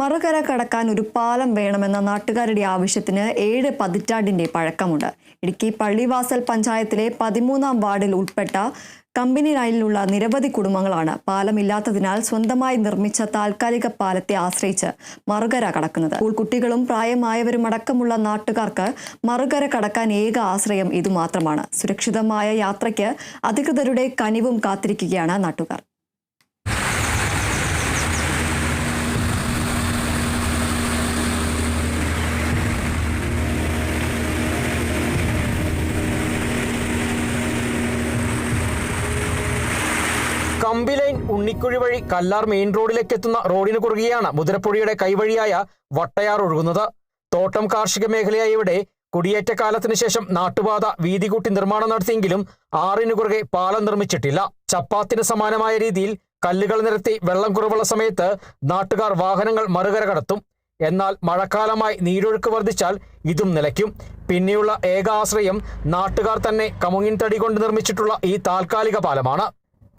മറുകര കടക്കാൻ ഒരു പാലം വേണമെന്ന നാട്ടുകാരുടെ ആവശ്യത്തിന് ഏഴ് പതിറ്റാണ്ടിന്റെ പഴക്കമുണ്ട്. ഇടുക്കി പള്ളിവാസൽ പഞ്ചായത്തിലെ പതിമൂന്നാം വാർഡിൽ ഉൾപ്പെട്ട കമ്പനി ലൈനിലുള്ള നിരവധി കുടുംബങ്ങളാണ് പാലമില്ലാത്തതിനാൽ സ്വന്തമായി നിർമ്മിച്ച താൽക്കാലിക പാലത്തെ ആശ്രയിച്ച് മറുകര കടക്കുന്നത്. സ്കൂൾ കുട്ടികളും പ്രായമായവരും അടക്കമുള്ള നാട്ടുകാർക്ക് മറുകര കടക്കാൻ ഏക ആശ്രയം ഇതുമാത്രമാണ്. സുരക്ഷിതമായ യാത്രയ്ക്ക് അധികൃതരുടെ കനിവും കാത്തിരിക്കുകയാണ് നാട്ടുകാർ. കമ്പി ലൈൻ ഉണ്ണിക്കുഴി വഴി കല്ലാർ മെയിൻ റോഡിലേക്ക് എത്തുന്ന റോഡിന് കുറുകെയാണ് മുതിരപ്പുഴയുടെ കൈവഴിയായ വട്ടയാർ ഒഴുകുന്നത്. തോട്ടം കാർഷിക മേഖലയായ ഇവിടെ കുടിയേറ്റ കാലത്തിന് ശേഷം നാട്ടുപാത വീതി കൂട്ടി നിർമ്മാണം നടത്തിയെങ്കിലും ആറിനു കുറുകെ പാലം നിർമ്മിച്ചിട്ടില്ല. ചപ്പാത്തിന് സമാനമായ രീതിയിൽ കല്ലുകൾ നിരത്തി വെള്ളം കുറവുള്ള സമയത്ത് നാട്ടുകാർ വാഹനങ്ങൾ മറുകര കടത്തും. എന്നാൽ മഴക്കാലമായി നീരൊഴുക്ക് വർദ്ധിച്ചാൽ ഇതും നിലയ്ക്കും. പിന്നെയുള്ള ഏക ആശ്രയം നാട്ടുകാർ തന്നെ കമുങ്ങിൻ തടി കൊണ്ട് നിർമ്മിച്ചിട്ടുള്ള ഈ താൽക്കാലിക പാലമാണ്.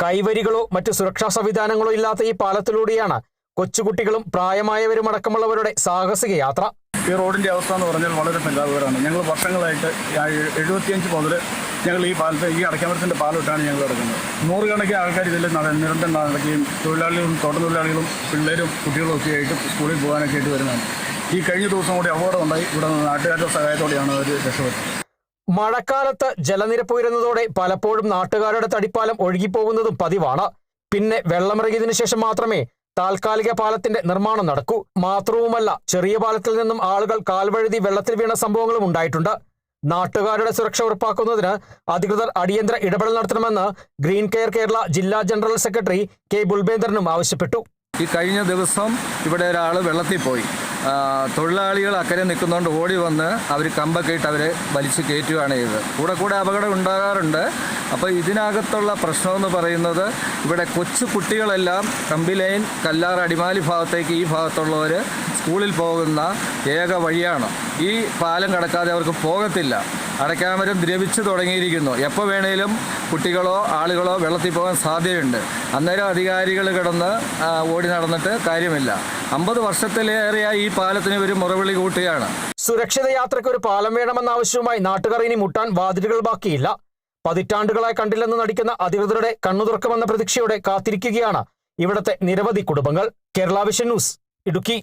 കൈവരികളോ മറ്റു സുരക്ഷാ സംവിധാനങ്ങളോ ഇല്ലാത്ത ഈ പാലത്തിലൂടെയാണ് കൊച്ചുകുട്ടികളും പ്രായമായവരും അടക്കമുള്ളവരുടെ സാഹസിക യാത്ര. ഈ റോഡിന്റെ അവസ്ഥ എന്ന് പറഞ്ഞാൽ വളരെ പരിതാപകരമാണ് ഞങ്ങൾ വർഷങ്ങളായിട്ട് എഴുപത്തിയഞ്ച് മുതൽ ഞങ്ങൾ ഈ പാലത്ത് ഈ അടയ്ക്കാമരത്തിന്റെ പാലമിട്ടാണ് ഞങ്ങൾ കിടക്കുന്നത്. നൂറുകണക്കിന് ആൾക്കാർ ഇതിൽ നിരന്തരം നടക്കുകയും തൊഴിലാളികളും തോട്ടത്തൊഴിലാളികളും പിള്ളേരും കുട്ടികളും ഒക്കെ ആയിട്ട് സ്കൂളിൽ പോകാനൊക്കെ ആയിട്ട് വരുന്നതാണ്. ഈ കഴിഞ്ഞ ദിവസം കൂടി അപകടം ഉണ്ടായി. ഇവിടെ നാട്ടുകാരുടെ സഹായത്തോടെയാണ് അവർ രക്ഷപ്പെട്ടത്. മഴക്കാലത്ത് ജലനിരപ്പ് ഉയരുന്നതോടെ പലപ്പോഴും നാട്ടുകാരുടെ തടിപ്പാലം ഒഴുകിപ്പോകുന്നതും പതിവാണ്. പിന്നെ വെള്ളമിറങ്ങിയതിനു ശേഷം മാത്രമേ താൽക്കാലിക പാലത്തിന്റെ നിർമ്മാണം നടക്കൂ. മാത്രവുമല്ല ചെറിയ പാലത്തിൽ നിന്നും ആളുകൾ കാൽവഴുതി വെള്ളത്തിൽ വീണ സംഭവങ്ങളും ഉണ്ടായിട്ടുണ്ട്. നാട്ടുകാരുടെ സുരക്ഷ ഉറപ്പാക്കുന്നതിന് അധികൃതർ അടിയന്തര ഇടപെടൽ നടത്തണമെന്ന് ഗ്രീൻ കെയർ കേരള ജില്ലാ ജനറൽ സെക്രട്ടറി കെ. ബുൽബേന്ദ്രനും ആവശ്യപ്പെട്ടു. ഈ കഴിഞ്ഞ ദിവസം ഇവിടെ ഒരാൾ വെള്ളത്തിൽ പോയി. തൊഴിലാളികൾ അക്കരെ നിൽക്കുന്നതുകൊണ്ട് ഓടി വന്ന് അവർ കമ്പൊക്കെ ഇട്ട് അവരെ വലിച്ചു കയറ്റുകയാണ് ചെയ്തത്. കൂടെ കൂടെ അപകടം ഉണ്ടാകാറുണ്ട്. അപ്പോൾ ഇതിനകത്തുള്ള പ്രശ്നമെന്ന് പറയുന്നത് ഇവിടെ കൊച്ചു കുട്ടികളെല്ലാം കമ്പി ലൈൻ കല്ലാർ അടിമാലി ഭാഗത്തേക്ക് ഈ ഭാഗത്തുള്ളവർ സ്കൂളിൽ പോകുന്ന ഏക വഴിയാണ്. ഈ പാലം കടക്കാതെ അവർക്ക് പോകത്തില്ല. അടയ്ക്കാമരം ദ്രവിച്ചു തുടങ്ങിയിരിക്കുന്നു. എപ്പോൾ വേണേലും കുട്ടികളോ ആളുകളോ വെള്ളത്തിൽ പോകാൻ സാധ്യതയുണ്ട്. അന്നേരം അധികാരികൾ കിടന്ന് ഓടി നടന്നിട്ട് കാര്യമില്ല. അമ്പത് വർഷത്തിലേറെയായി ഈ പാലത്തിന് ഒരു മുറവിളി കൂട്ടുകയാണ്. സുരക്ഷിത യാത്രയ്ക്ക് ഒരു പാലം വേണമെന്ന ആവശ്യവുമായി നാട്ടുകാർ ഇനി മുട്ടാൻ വാതിലുകൾ ബാക്കിയില്ല. പതിറ്റാണ്ടുകളായി കണ്ടില്ലെന്ന് നടിക്കുന്ന അധികൃതരുടെ കണ്ണുതുറക്കമെന്ന പ്രതീക്ഷയോടെ കാത്തിരിക്കുകയാണ് ഇവിടത്തെ നിരവധി കുടുംബങ്ങൾ. Kerala Vision News Idukki.